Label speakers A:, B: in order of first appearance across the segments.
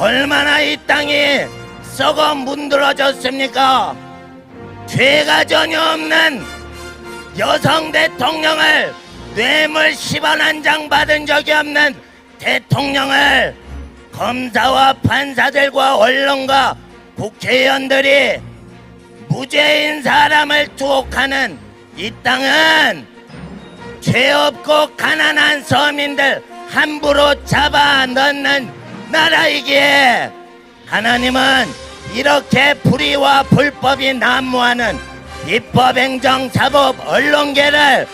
A: 얼마나 이 땅이 썩어 문드러졌습니까? 죄가 전혀 없는 여성 대통령을 뇌물 10원 한 장 받은 적이 없는 대통령을 검사와 판사들과 언론과 국회의원들이 무죄인 사람을 투옥하는 이 땅은 죄 없고 가난한 서민들 함부로 잡아 넣는 나라이기에 하나님은 이렇게 불의와 불법이 난무하는 입법 행정 사법 언론계를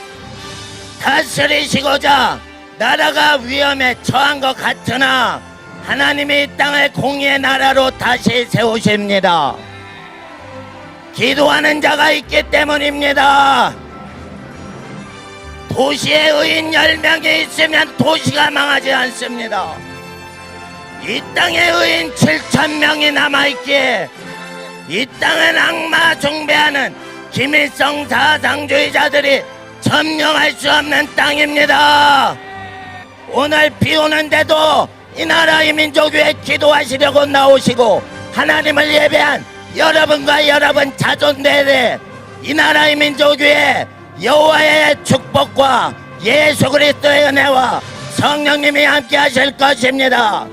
A: 다스리시고자 나라가 위험에 처한 것 같으나 하나님이 이 땅을 공의의 나라로 다시 세우십니다. 기도하는 자가 있기 때문입니다. 도시에 의인 10명이 있으면 도시가 망하지 않습니다. 이 땅에 의인 7천 명이 남아있기에 이 땅은 악마 숭배하는 김일성 사상주의자들이 점령할 수 없는 땅입니다. 오늘 비 오는데도 이 나라 이민족 위해 기도하시려고 나오시고 하나님을 예배한 여러분과 여러분 자손들의 이 나라 이민족 위해 여호와의 축복과 예수 그리스도의 은혜와 성령님이 함께 하실 것입니다.